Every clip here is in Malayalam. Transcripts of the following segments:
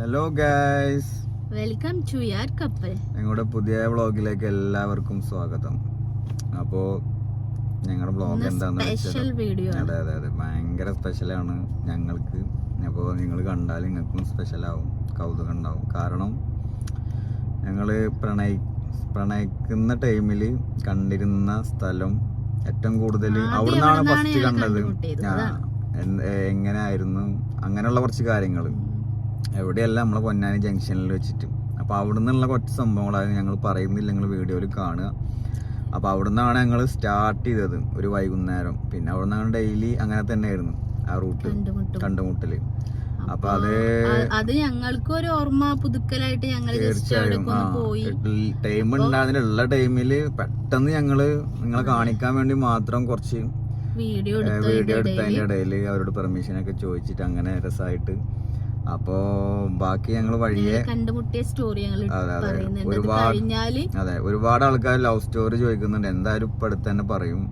Hello guys welcome to your കപ്പൽ ഞങ്ങളുടെ പുതിയ വ്ളോഗിലേക്ക് എല്ലാവർക്കും സ്വാഗതം. അപ്പോ ഞങ്ങളുടെ വ്ളോഗ് എന്താന്ന് സ്പെഷ്യൽ വെച്ചാൽ വീഡിയോ അതെ അതെ അതെ. ഭയങ്കര സ്പെഷ്യലാണ് ഞങ്ങൾക്ക്. അപ്പോൾ നിങ്ങൾ കണ്ടാൽ നിങ്ങൾക്കും സ്പെഷ്യലാവും കൗതുകം ഉണ്ടാവും. കാരണം ഞങ്ങൾ പ്രണയി പ്രണയിക്കുന്ന ടൈമിൽ കണ്ടിരുന്ന സ്ഥലം ഏറ്റവും കൂടുതൽ അവിടുന്നാണ് ഫസ്റ്റ് കണ്ടത്. എങ്ങനെയായിരുന്നു? അങ്ങനെയുള്ള കുറച്ച് കാര്യങ്ങൾ എവിടെയല്ല നമ്മൾ പൊന്നാനി ജംഗ്ഷനിൽ വെച്ചിട്ട്. അപ്പോൾ അവിടെ നിന്നുള്ള കുറച്ച് സംഭവങ്ങളാണ് ഞങ്ങൾ പറയുന്നില്ല നിങ്ങൾ വീഡിയോയിൽ കാണുക. അപ്പോൾ അവിടെ നിന്നാണ് ഞങ്ങൾ സ്റ്റാർട്ട് ചെയ്തത് ഒരു വൈകുന്നേരം. പിന്നെ അവിടെ നിന്നാണ് ഡെയിലി അങ്ങനെ തന്നെ ആയിരുന്നു ആ റൂട്ട് കണ്ടുമുട്ടൽ കണ്ടുമുട്ടൽ. അപ്പൊ അത് അത് ഞങ്ങൾക്ക് ഒരു ഓർമ്മ പുതുക്കലായിട്ട് ഞങ്ങൾ പോയി ടൈം ഉണ്ടാകുന്ന ടൈമിൽ പെട്ടെന്ന് ഞങ്ങൾ നിങ്ങളെ കാണിക്കാൻ വേണ്ടി മാത്രം കുറച്ച് വീഡിയോ വീഡിയോ എടുത്തതിന്റെ എടുത്തതിന്റെ ഇടയിൽ അവരോട് പെർമിഷൻ ഒക്കെ ചോദിച്ചിട്ട് അങ്ങനെ രസമായിട്ട് അപ്പോ ബാക്കി ഞങ്ങൾ വഴിയെ കണ്ടുമുട്ടിയ സ്റ്റോറി ഞങ്ങൾ അതെ, ഒരുപാട് അതെ ഒരുപാട് ആൾക്കാർ ലവ് സ്റ്റോറി ചോദിക്കുന്നുണ്ട്. എന്തായാലും ഇപ്പൊ അടുത്ത് തന്നെ പറയും.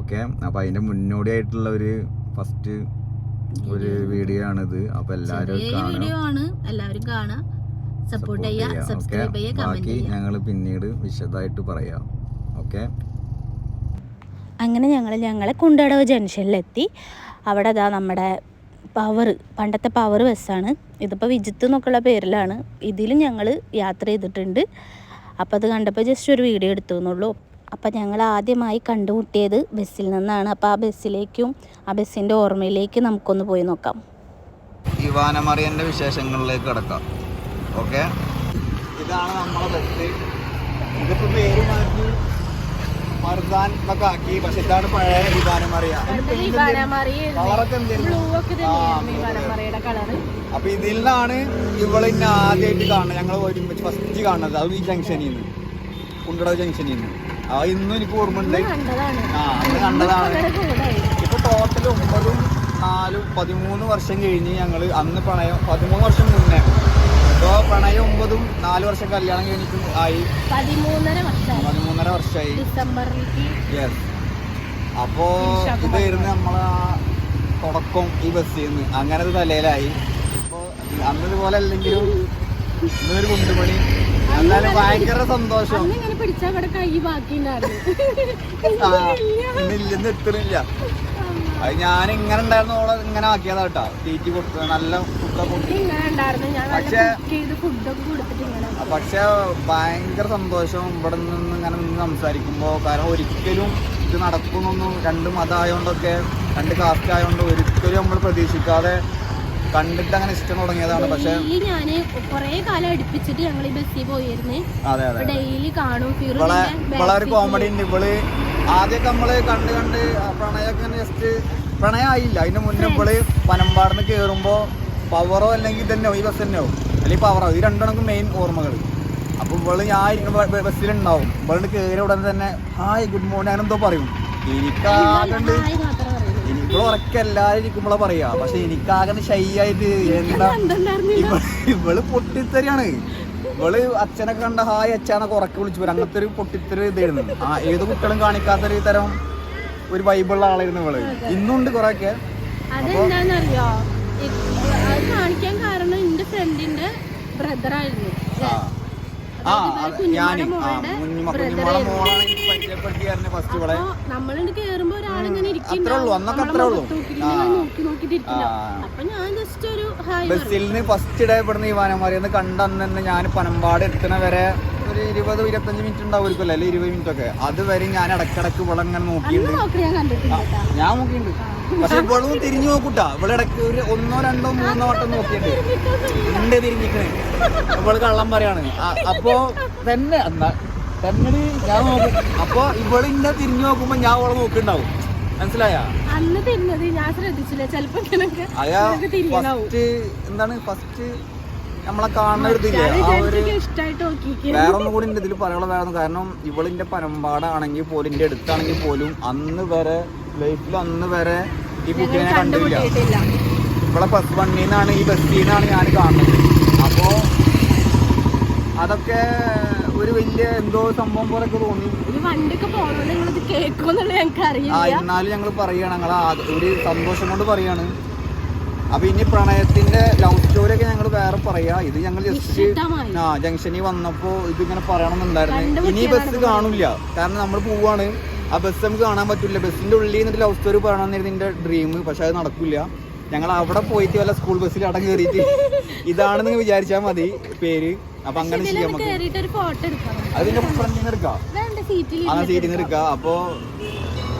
ഓക്കെ അപ്പൊ അതിന്റെ മുന്നോടിയായിട്ടുള്ള ഒരു ഫസ്റ്റ് ഒരു വീഡിയോ. ആണിത്. അപ്പൊ ആണ്. എല്ലാവരും കാണാം സപ്പോർട്ട് സബ്സ്ക്രൈബ് ബാക്കി ഞങ്ങൾ ഞങ്ങൾ പിന്നീട് വിശദമായിട്ട് പറയാം. ഓക്കെ അങ്ങനെ ഞങ്ങൾ ഞങ്ങളെ കുണ്ടടവ് ജംഗ്ഷനിലെത്തി. അവിടെ അതാ നമ്മുടെ പവർ പണ്ടത്തെ പവർ ബസ്സാണ് ഇതിപ്പോൾ വിജിത്ത് എന്നൊക്കെയുള്ള പേരിലാണ് ഇതിലും ഞങ്ങൾ യാത്ര ചെയ്തിട്ടുണ്ട്. അപ്പോൾ അത് കണ്ടപ്പോൾ ജസ്റ്റ് ഒരു വീഡിയോ എടുത്തു എന്നുള്ളൂ. അപ്പോൾ ഞങ്ങൾ ആദ്യമായി കണ്ടുമുട്ടിയത് ബസ്സിൽ നിന്നാണ്. അപ്പോൾ ആ ബസ്സിലേക്കും ആ ബസ്സിന്റെ ഓർമ്മയിലേക്ക് നമുക്കൊന്ന് പോയി നോക്കാം. ഇവാനമറിയന്റെ വിശേഷങ്ങളിലേക്ക് കിടക്കാം. ഓക്കെ ഇതാണ് നമ്മുടെ ബസ് ഇതിപ്പോൾ പേര് മാറ്റി മർദാൻ എന്നൊക്കെ ആക്കി. പക്ഷെ ഇതാണ് പഴയ എന്തായിരുന്നു അപ്പൊ ഇതിൽ നിന്നാണ് ഇവൾ ഇന്നെ ആദ്യമായിട്ട് കാണുന്നത്. ഞങ്ങൾ ഒരുമിച്ച് ഫസ്റ്റ് കാണുന്നത്. അത് ഈ ജംഗ്ഷനിൽ നിന്ന്. കുണ്ടട ജംഗ്ഷനിൽ നിന്ന്. ആ ഇന്നും എനിക്ക് ഓർമ്മ ഉണ്ട്. ആ കണ്ടതാണ്. ഇപ്പൊ ടോട്ടൽ ഒമ്പതും നാലും പതിമൂന്ന് വർഷം കഴിഞ്ഞ് ഞങ്ങൾ അന്ന് പ്രണയം പതിമൂന്ന് വർഷം മുന്നേ ഇപ്പോൾ പ്രണയം ഒമ്പതും നാല് വർഷം കല്യാണം കഴിഞ്ഞിട്ട് ആയി. പതിമൂന്നര വർഷം പതിമൂന്നര വർഷമായി. ഡിസംബറിലേക്ക്. യെസ് അപ്പോ ഇതായിരുന്നു നമ്മളെ തുടക്കം ഈ ബസ്സിൽ നിന്ന് അങ്ങനെ ഒരു തലയിലായി. ഇപ്പൊ അന്ന് ഇതുപോലെ അല്ലെങ്കിലും ഇന്നൊരു കുണ്ടുമണി എന്നാലും ഭയങ്കര സന്തോഷം. ഇന്നില്ലെന്ന് എത്തണില്ല. അത് ഞാൻ ഇങ്ങനെ ഉണ്ടായിരുന്ന ഓളെ ഇങ്ങനെ ആക്കിയതാട്ടാ തീറ്റി കൊടുത്തത് നല്ല പക്ഷേ പക്ഷെ ഭയങ്കര സന്തോഷം ഇവിടെ നിന്ന് ഇങ്ങനെ നിന്ന് സംസാരിക്കുമ്പോൾ കാരണം ഒരിക്കലും ഇത് നടക്കുന്നൊന്നും രണ്ട് മതമായോണ്ടൊക്കെ രണ്ട് കാസ്റ്റ് ആയതുകൊണ്ട് ഒരിക്കലും നമ്മൾ പ്രതീക്ഷിക്കാതെ കണ്ടിട്ട് അങ്ങനെ ഇഷ്ടം തുടങ്ങിയതാണ്. പക്ഷെ ഞാൻ കൊറേ കാലം അടുപ്പിച്ചിട്ട് ഞങ്ങൾ ഈ ബസ്സിൽ പോയിരുന്നേ. അതെ അതെ ഡെയിലി കാണും. back കോമഡി ഉണ്ട്. ഇവൾ ആദ്യമൊക്കെ നമ്മൾ കണ്ട് കണ്ട് പ്രണയൊക്കെ പ്രണയമൊക്കെ ജസ്റ്റ് പ്രണയമായില്ല അതിന്റെ മുന്നേ ഇവൾ പനമ്പാടുന്ന് കേറുമ്പോ പവറോ അല്ലെങ്കിൽ തന്നെയോ ഈ ബസ് തന്നെയോ അല്ലെങ്കിൽ പവറോ ഈ രണ്ടെണ്ണം മെയിൻ ഓർമ്മകൾ അപ്പോൾ ഇവൾ ഞാൻ ഇരിക്കുന്ന ബസ്സിലുണ്ടാവും ഇവളുടെ കയറി ഉടനെ തന്നെ ഹായ് ഗുഡ് മോർണിംഗ് അങ്ങനെ എന്തോ പറയും. എനിക്കാകണ്ട് ഹായ് ഉറക്കം എല്ലാവരും ഇരിക്കുമ്പോഴാ പറയാ. പക്ഷെ എനിക്കാകെ ഷൈ ആയിട്ട് എന്താ? ഇവൾ പൊട്ടിത്തരിയാണ് ഇവൾ അച്ഛനൊക്കെ കണ്ട ഹായ് അച്ഛനൊക്കെ ഉറക്കെ വിളിച്ചു വരും അങ്ങനത്തെ ഒരു പൊട്ടിത്തെറി ഇതായിരുന്നു. ആ ഏത് കുട്ടികളും കാണിക്കാത്തൊരു തരം ഒരു വൈബുള്ള ആളായിരുന്നു ഇവൾ. ഇന്നുണ്ട് കുറെയൊക്കെ. ഒക്കെ ഇ- അത് കാണിക്കാൻ കാരണം എന്റെ ഫ്രണ്ടിന്റെ അപ്പൊ നമ്മളിണ്ട് കേറുമ്പോ ഒരാളിങ്ങനെ അപ്പൊ ഞാൻ ജസ്റ്റ് ഒരു ഹായ് ബസ്സിൽ നിന്ന് ഫസ്റ്റ് ഞാൻ പനമ്പാട് എത്തണ വരെ ഒരു ഇരുപത് ഇരുപത്തഞ്ച് മിനിറ്റ് ഉണ്ടാവുമായിരിക്കുമല്ലോ അല്ലെ? ഇരുപത് മിനിറ്റ് ഒക്കെ. അതുവരെ ഞാൻ ഇടക്കിടക്ക് ഇവിടെ ഇങ്ങനെ നോക്കിയിട്ടുണ്ട്. നോക്കി ഞാൻ കണ്ടിട്ടില്ല ഞാൻ നോക്കിയിട്ടുണ്ട്. പക്ഷെ ഇവളും തിരിഞ്ഞു നോക്കൂട്ടാ. ഇവിടെ ഇടയ്ക്ക് ഒരു ഒന്നോ രണ്ടോ മൂന്നോ വട്ടം നോക്കിയിട്ട് ഉണ്ട് തിരിഞ്ഞിക്കണേ ഇവൾ കള്ളം പറയാണ്. അപ്പൊ തന്നെ എന്നാ തന്നെ ഞാൻ നോക്കും. അപ്പൊ ഇവൾ ഇന്നെ തിരിഞ്ഞു നോക്കുമ്പോ ഞാൻ അവളെ നോക്കിണ്ടാവും മനസ്സിലായ? അന്ന് ഞാൻ ശ്രദ്ധിച്ചില്ല. ചെലപ്പോ ഫസ്റ്റ് എന്താണ്? ഫസ്റ്റ് നമ്മളെ കാണുന്ന ഒരു ഇതില്ലേ? ആ ഒരു ഇഷ്ടായിട്ട് നോക്കിക്ക് വേറെ ഒന്നും കൂടി ഉണ്ട് ഇതിൽ പറയാനുള്ള വേറെ കാരണം ഇവളിന്റെ പരമ്പാടാണെങ്കിൽ പോലും ഇന്റെ അടുത്താണെങ്കിൽ പോലും അന്ന് വരെ ലൈഫിൽ അന്ന് വരെ ഈ കുട്ടീനെ കണ്ടില്ല. ഇവിടെ ബസ് വണ്ണിൽ നിന്നാണ് ഈ ബസ്സിൽ നിന്നാണ് ഞാൻ കാണുന്നത്. അപ്പോൾ അതൊക്കെ ഒരു വലിയ എന്തോ സംഭവം പോലൊക്കെ തോന്നി. ആ എന്നാലും ഞങ്ങൾ പറയാണ് ഞങ്ങൾ ഒരു സന്തോഷം കൊണ്ട് പറയാണ്. അപ്പൊ ഇനി പ്രണയത്തിന്റെ ലവ് സ്റ്റോറി ഒക്കെ ഞങ്ങൾ വേറെ പറയാ. ഇത് ഞങ്ങൾ ജസ്റ്റ് ആ ജംഗ്ഷനിൽ വന്നപ്പോ ഇത് ഇങ്ങനെ പറയണമെന്നുണ്ടായിരുന്നു. ഇനി ബസ് കാണില്ല. കാരണം നമ്മൾ പോവാണ്. ആ ബസ് നമുക്ക് കാണാൻ പറ്റില്ല ബസ്സിന്റെ ഉള്ളിൽ നിന്നിട്ട് ലവ് സ്റ്റോറി പറയണമെന്നായിരുന്നു എന്റെ ഡ്രീം പക്ഷെ അത് നടക്കില്ല ഞങ്ങൾ അവിടെ പോയിട്ട് വല്ല സ്കൂൾ ബസ്സിൽ അടം കയറിയിട്ട് ഇതാണെന്ന് വിചാരിച്ചാൽ മതി പേര്. അപ്പൊ അങ്ങനെ ചെയ്യാം നമുക്ക്. കേറിയിട്ട് ഒരു ഫോട്ടോ എടുക്കാം. അതിന്റെ ഫ്രണ്ടിൽ നിന്ന് എടുക്കാം. ആ സീറ്റിൽ നിന്ന് എടുക്കാം. അപ്പോൾ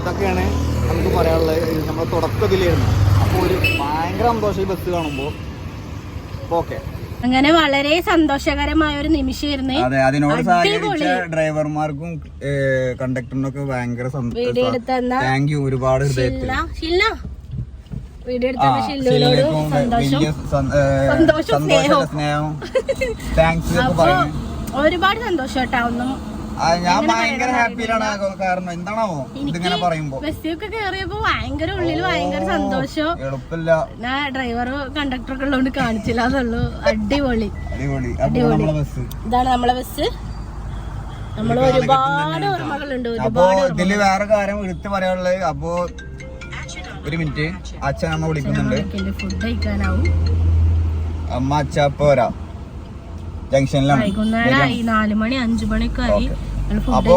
ഇതൊക്കെയാണ് നമുക്ക് പറയാനുള്ളത്. നമ്മൾ തുടക്കത്തിലായിരുന്നു. അപ്പോൾ ഒരു ഭയങ്കര സന്തോഷം ഈ ബസ് കാണുമ്പോൾ ഓക്കെ അങ്ങനെ വളരെ സന്തോഷകരമായ ഒരു നിമിഷമായിരുന്നു അതെ അതിനോട് സഹകരിച്ച ഡ്രൈവർമാർക്കും കണ്ടക്ടറിനും ഒക്കെ ഭയങ്കര വീഡിയോ എടുത്തന്ന താങ്ക് യു ഒരുപാട് സന്തോഷം. ഒരുപാട് സന്തോഷം കേട്ടാ ഒന്നും ഞാൻ ഭയങ്കര ഹാപ്പിയിലാണ് കാരണം എന്താണാവോ? ഇതിങ്ങനെ പറയുമ്പോ. ബസ്സിലൊക്കെ കേറിയപ്പോ ഭയങ്കര ഉള്ളിൽ ഭയങ്കര സന്തോഷം. എളുപ്പമില്ല. ഞാൻ ഡ്രൈവർ കണ്ടക്ടർ ഒക്കെ ഉള്ളതുകൊണ്ട് കാണിച്ചില്ല എന്നുള്ളൂ അടിപൊളി. അടിപൊളി. ബസ്. ഇതാണ് നമ്മളെ ബസ്. നമ്മൾ ഒരുപാട് ഓർമ്മകളുണ്ട് ഒരുപാട് ഇതിൽ വേറെ കാര്യം എടുത്തു പറയാനുള്ളത് അപ്പോ ഒരു മിനിറ്റ്. അച്ഛൻ അമ്മ വിളിക്കുന്നുണ്ട്. ഫുഡ് കഴിക്കാനാവും. അമ്മ അച്ഛ വരാം ജംഗ്ഷനിലാണ്. വൈകുന്നേരമായി നാല് മണി അഞ്ചു മണിയൊക്കെ ആയി. ഫുഡ്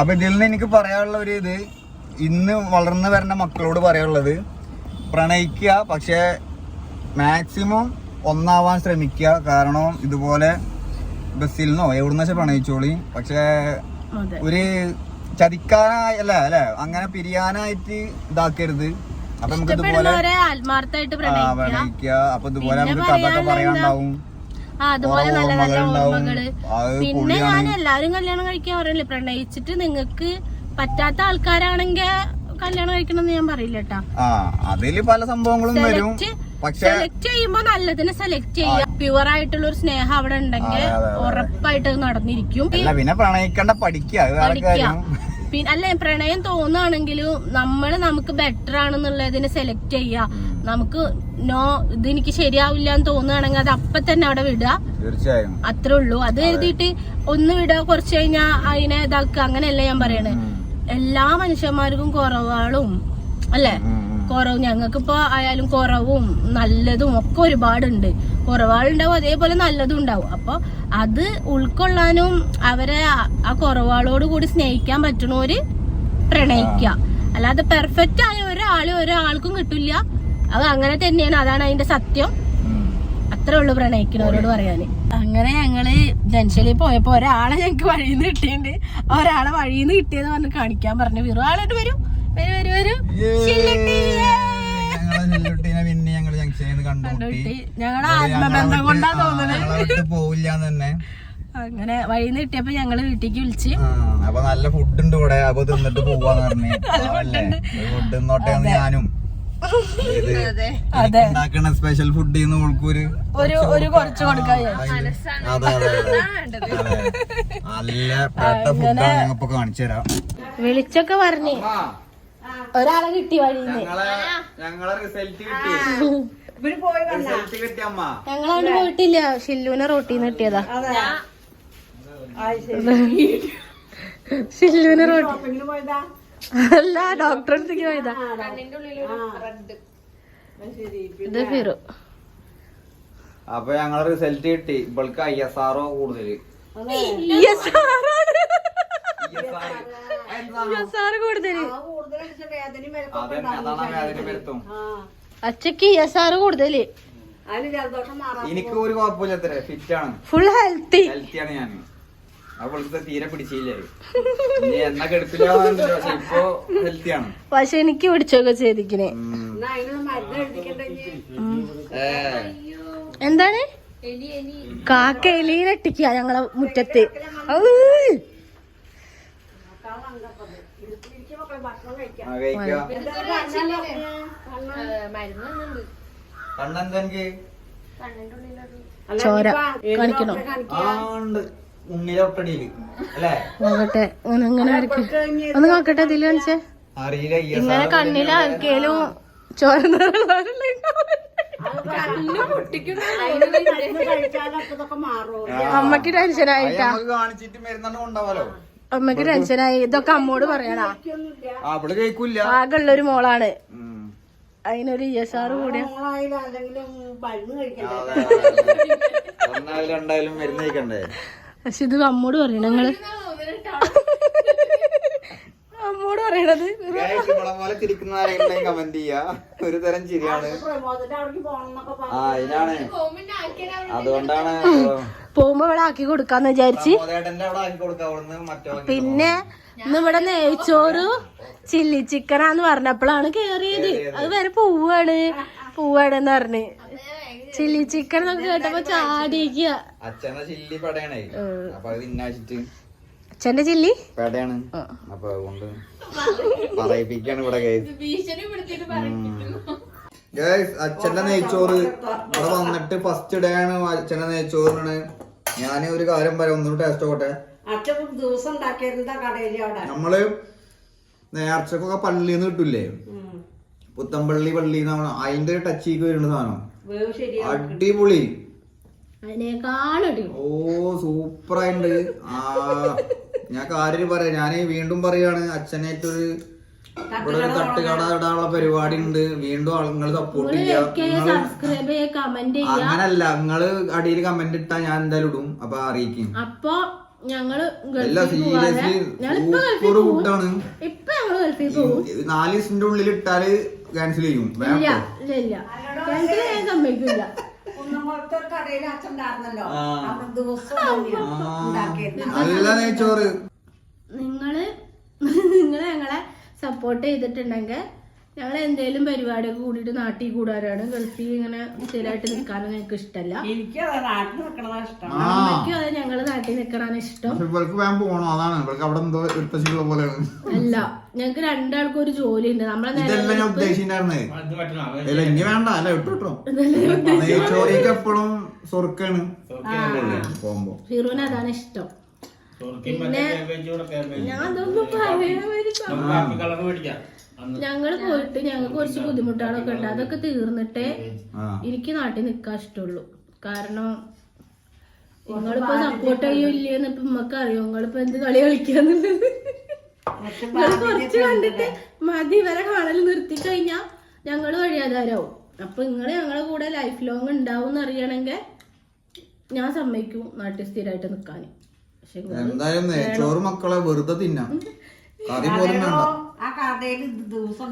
അപ്പൊ ഇതിൽ നിന്ന് എനിക്ക് പറയാനുള്ള ഒരു ഇത് ഇന്ന് വളർന്നു വരുന്ന മക്കളോട് പറയാനുള്ളത് പ്രണയിക്കുക പക്ഷെ മാക്സിമം ഒന്നാവാൻ ശ്രമിക്കുക. കാരണം ഇതുപോലെ ബസ്സിൽ നിന്നോ എവിടുന്ന വെച്ചാൽ പ്രണയിച്ചോളി. പക്ഷെ ഒരു ചതിക്കാനായി അല്ല അല്ലെ അങ്ങനെ പിരിയാനായിട്ട് ഇതാക്കരുത്. അപ്പൊ നമുക്ക് ഇതുപോലെ പ്രണയിക്കുക. അപ്പൊ ഇതുപോലെ നമുക്ക് കഥ പറയാനുണ്ടാവും. അതുപോലെ നല്ല നല്ല. ഓർമ്മകൾ. പിന്നെ ഞാൻ എല്ലാരും കല്യാണം കഴിക്കാൻ പറയില്ല? പ്രണയിച്ചിട്ട് നിങ്ങക്ക് പറ്റാത്ത ആൾക്കാരാണെങ്കിൽ കല്യാണം കഴിക്കണം എന്ന് ഞാൻ പറയില്ല കേട്ടാ അതിൽ പല സംഭവങ്ങളും വരും. സെലക്ട് ചെയ്യുമ്പോ നല്ലതിനെ സെലക്ട് ചെയ്യാം. പ്യുവർ ആയിട്ടുള്ള ഒരു സ്നേഹം അവിടെ ഉണ്ടെങ്കിൽ. ഉറപ്പായിട്ട് നടന്നിരിക്കും. പിന്നെ പ്രണയിക്കണ്ട പഠിക്കുക. പിന്നെ അല്ല പ്രണയം തോന്നുകയാണെങ്കിലും നമ്മൾ നമുക്ക് ബെറ്റർ ആണെന്നുള്ളതിനെ സെലക്ട് ചെയ്യുക നമുക്ക് നോ ഇത് എനിക്ക് ശരിയാവില്ല എന്ന് തോന്നുകയാണെങ്കിൽ അത് അപ്പൊ തന്നെ അവിടെ വിടുക. തീർച്ചയായും. അത്രേ ഉള്ളൂ. അത് എഴുതിയിട്ട് ഒന്ന് വിടുക കുറച്ച് കഴിഞ്ഞാ അതിനെ ഇതാക്കുക. അങ്ങനെയല്ല ഞാൻ പറയണേ. എല്ലാ മനുഷ്യന്മാർക്കും കുറവുകളും അല്ലേ? കുറവ് ഞങ്ങൾക്ക് കുറവ് ഞങ്ങൾക്കിപ്പോ ആയാലും കുറവും നല്ലതും ഒക്കെ ഒരുപാടുണ്ട്. കുറവാളുണ്ടാവും അതേപോലെ നല്ലതും ഉണ്ടാവും. അപ്പൊ അത് ഉൾക്കൊള്ളാനും അവരെ ആ- കുറവാളോട് കൂടി സ്നേഹിക്കാൻ പറ്റണോര് പ്രണയിക്കുക. അല്ലാതെ പെർഫെക്റ്റ് ആയ ഒരാൾ ഒരാൾക്കും കിട്ടില്ല. അത് അങ്ങനെ തന്നെയാണ്. അതാണ് അതിന്റെ സത്യം. അത്രേ ഉള്ളു പ്രണയിക്കുന്നവരോട് പറയാന്. അങ്ങനെ ഞങ്ങൾ ജംഗ്ഷനിൽ പോയപ്പോ ഒരാളെ ഞങ്ങക്ക് വഴിയിൽ നിന്ന് കിട്ടിയിട്ടുണ്ട്. ഒരാളെ വഴിയിൽ നിന്ന് കിട്ടിയെന്ന് പറഞ്ഞ് കാണിക്കാൻ പറഞ്ഞു. വെറും ആളായിട്ട് വരും. വരൂ വരും വരും. പിന്നെ ഞങ്ങൾ ജംഗ്ഷനിൽ കണ്ടുമുട്ടി. ഞങ്ങളുടെ ആത്മബന്ധം കൊണ്ടാ തോന്നുന്നത് പോവില്ല തന്നെ. അങ്ങനെ വഴിയിൽ നിന്ന് കിട്ടിയപ്പോ ഞങ്ങൾ വീട്ടിലേക്ക് വിളിച്ച്. അപ്പൊ നല്ല ഫുഡ് ഉണ്ട് ഇവിടെ. അപ്പൊ തിന്നിട്ട് പോവാന്ന് പറഞ്ഞു. ഫുഡ് തിന്നോട്ടെ ഞാനും. ഉണ്ടാക്കണ സ്പെഷ്യൽ ഫുഡ് ഉൾക്കൂര് ഒരു ഒരു കുറച്ച്. നല്ല പെട്ട ഫുഡാണ് കാണിച്ചു തരാം. വിളിച്ചൊക്കെ പറഞ്ഞു. ഒരാളെ കിട്ടി വഴി ഞങ്ങളെ ഞങ്ങളെ റിസൾട്ട് കിട്ടി. റിസൾട്ട് കിട്ടി അമ്മ. ഞങ്ങളവിടെ പോയിട്ടില്ല. ഷില്ലുവിനെ റോട്ടിൽ നിന്ന് കിട്ടിയതാ. ഷില്ലുവിനെ റോട്ടി അല്ല ഡോക്ടറെ അടുത്തേക്ക് പോയതാ. ഇത് ഫിറു. അപ്പൊ ഞങ്ങളെ റിസൾട്ട് കിട്ടി. ഇവൾക്ക് ഐ എസ് ആറോ കൂടുതൽ അച്ചക്ക് എസ് ആറ് കൂടുതൽ എനിക്ക് ഒരു കുഴപ്പമില്ല ഫിറ്റ് ആണ്. ഫുൾ ഹെൽത്തി ഹെൽത്തി ആണ് ഞാൻ പക്ഷെ എനിക്ക് പിടിച്ചൊക്കെ ചെയ്തിക്കണേ എന്താണ്? കാക്ക എലീനട്ടിക്ക ഞങ്ങളെ മുറ്റത്ത്. ചോര. കാണിക്കണോ? നോക്കട്ടെ. ഒന്ന് നോക്കട്ടെ കാണിച്ചേ. ഇങ്ങനെ കണ്ണിൽ ആർക്കേലും ചോര അമ്മയ്ക്ക് ടെൻഷനായിട്ടാ അമ്മയ്ക്ക് ടെൻഷനായി ഇതൊക്കെ അമ്മോട് പറയണാ ആ അവൾ കഴിക്കൂല ആകെയുള്ളൊരു മോളാണ്. അതിനൊരു ഇ എസ് ആർ കൂടിയ രണ്ടായാലും മരുന്ന് കഴിക്കണ്ടേ? പക്ഷെ ഇത് അമ്മോട് പറയണ നിങ്ങൾ. അമ്മോട് പറയണത്. കമന്റ് ചെയ്യാ. ഒരു തരം ചിരിയാണ് അതുകൊണ്ടാണ് പോകുമ്പോ ഇവിടെ ആക്കി കൊടുക്കാന്ന് വിചാരിച്ച്. മോദേട്ടന്റെ അവിടെ ആക്കി കൊടുക്കാം മറ്റോ പിന്നെ ഇന്ന് ഇവിടെ നെയ്ച്ചോറ് ചില്ലി ചിക്കനാന്ന് പറഞ്ഞപ്പോഴാണ് കേറിയത്. അത് വരെ പോവാണ്. പോവാണെന്ന് പറഞ്ഞ്. ചില്ലി ചിക്കൻ എന്നൊക്കെ കേട്ടപ്പോ ചാടിക്കുക അച്ഛന്റെ ചില്ലി പടയാണേ. അപ്പൊ അത് തിന്നാച്ചിട്ട് അച്ഛന്റെ ചില്ലി? പടയാണ്. അപ്പൊ അതുകൊണ്ട് പറയിപ്പിക്കാണ് ഇവിടെ ഗൈസ് അച്ഛന്റെ നെയ്ച്ചോറ് ഇവിടെ വന്നിട്ട് ഫസ്റ്റ് ഡേ ആണ് അച്ഛന്റെ നെയ്ച്ചോറിനാണ്. ഞാൻ ഒരു കാര്യം പറയാം ഒന്നും ടേസ്റ്റ് ആവട്ടെ ദിവസം നമ്മൾ നേർച്ചക്കൊക്കെ പള്ളിയിൽ നിന്ന് കിട്ടൂലേ പുത്തമ്പള്ളി പള്ളി അതിന്റെ ടച്ചിക്ക് വരുന്ന സാധനം. വേവ് ശരിയാ അടിപൊളി. ഓ സൂപ്പറായിണ്ട്. ആ ഞാൻ കാര്യം പറയാം. ഞാൻ വീണ്ടും പറയാണ് അച്ഛനായിട്ടൊരു ഇവിടെ ഒരു തട്ടുകട ഇടാനുള്ള പരിപാടി ഉണ്ട് വീണ്ടും ആളുകൾ സപ്പോർട്ട് സബ്സ്ക്രൈബ് ചെയ്യുക കമന്റ് ചെയ്യുക അങ്ങനല്ല നിങ്ങൾ അടിയിൽ കമന്റ് ഇട്ടാ ഞാൻ എന്തായാലും ഇടും. അപ്പൊ അറിയിക്കും. അപ്പൊ ഞങ്ങൾ അല്ല സീരിയസ്ലി സൂപ്പർ ഫുഡാണ് നാല് ദിവസത്തിന്റെ ഉള്ളിൽ ഇട്ടാൽ ക്യാൻസൽ ചെയ്യും. ഇല്ല ഇല്ല ഇല്ല. ചെയ്യാൻ സമ്മതിക്കില്ല നല്ല നെയ്ച്ചോറ്. നിങ്ങൾ നിങ്ങൾ ഞങ്ങളെ സപ്പോർട്ട് ചെയ്തിട്ടുണ്ടെങ്കിൽ ഞങ്ങൾ എന്തേലും പരിപാടിയൊക്കെ കൂടിയിട്ട് നാട്ടിൽ കൂടാനാണ് ഗൾഫിൽ ഇങ്ങനെ സ്ഥിരമായിട്ട് നിൽക്കാനൊന്നും ഞങ്ങൾക്ക് ഇഷ്ടമല്ല. എനിക്ക് അതെ നാട്ടിൽ നിൽക്കണതാ ഇഷ്ടം. ആ. അമ്മയ്ക്കും അതെ ഞങ്ങൾ നാട്ടിൽ നിൽക്കണാണ് ഇഷ്ടം. പക്ഷെ ഇവർക്ക് വേഗം പോകണം അതാണ്. അവിടെ എന്തോ പോലെയാണ് അല്ല ഞങ്ങൾക്ക് രണ്ടാൾക്കും ഒരു ജോലി ഉണ്ട് നമ്മളെ ഇതല്ല ഞാൻ ഉദ്ദേശിച്ചിട്ടുണ്ടായിരുന്നേ. അല്ല ഇനി വേണ്ട. അല്ല ഇട്ടു ഇട്ടോ നെയ്ച്ചോറിക്ക് എപ്പോഴും സ്വർക്കാണ് പോകുമ്പോ. ഫിറൂന് അതാണ് ഇഷ്ടം. പിന്നെ ഞാൻ അതൊന്നും പറയാൻ വരും. ഞങ്ങൾ പോയിട്ട് ഞങ്ങൾക്ക് കുറച്ച് ബുദ്ധിമുട്ടുകളൊക്കെ ഉണ്ട്. അതൊക്കെ തീർന്നിട്ടേ എനിക്ക് നാട്ടിൽ നിക്കാൻ ഇഷ്ടമുള്ളൂ. കാരണം നിങ്ങളിപ്പോ സപ്പോർട്ട് ചെയ്യൂല്ലേന്ന് ഇപ്പൊ നമ്മക്ക് അറിയോ നിങ്ങളിപ്പോ എന്ത് കളി കളിക്കാന്നുള്ളത്? കുറച്ച് കണ്ടിട്ട് മതി ഇവരെ കാണൽ നിർത്തി കഴിഞ്ഞാ ഞങ്ങൾ വഴിയാധാരാവും. അപ്പൊ നിങ്ങൾ ഞങ്ങളെ കൂടെ ലൈഫ് ലോങ് ഉണ്ടാവും അറിയണെങ്കിൽ ഞാൻ സമ്മതിക്കും നാട്ടിൽ സ്ഥിരമായിട്ട് നിക്കാന്. പക്ഷെ എന്തായാലും മക്കളെ വെറുതെ തിന്നാം. കറി പോലും വേണ്ട. ആ കഥയിൽ ദിവസം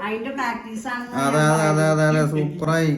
അതിന്റെ പ്രാക്ടീസ് ആണ് അതെ അതെ അതെ അതെ അതെ. സൂപ്പറായി.